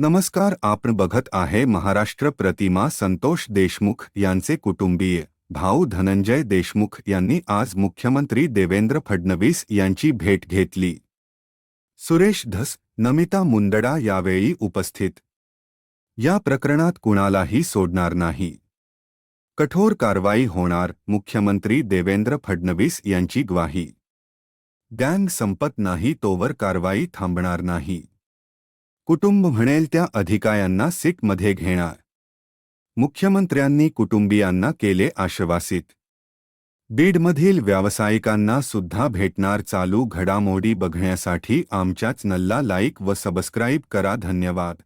नमस्कार आपण बघत आहे महाराष्ट्र प्रतिमा संतोष देशमुख यांचे कुटुंबीय भाऊ धनंजय देशमुख यांनी आज मुख्यमंत्री देवेंद्र फडणवीस यांची भेट घेतली. सुरेश धस, नमिता मुंदडा यावेळी उपस्थित. या प्रकरणात कुणालाही सोडणार नाही. कठोर कारवाई होणार, मुख्यमंत्री देवेंद्र फडणवीस यांची ग्वाही. गँग संपत नाही, तोवर कारवाई थांबणार नाही. कुटुंब म्हणेल त्या अधिकायांना सीटमध्ये घेणार. मुख्यमंत्र्यांनी कुटुंबियांना केले आश्वासित. बीडमधील व्यावसायिकांना सुद्धा भेटणार चालू घडामोडी बघण्यासाठी आमच्याच नल्ला लाईक व सबस्क्राईब करा धन्यवाद.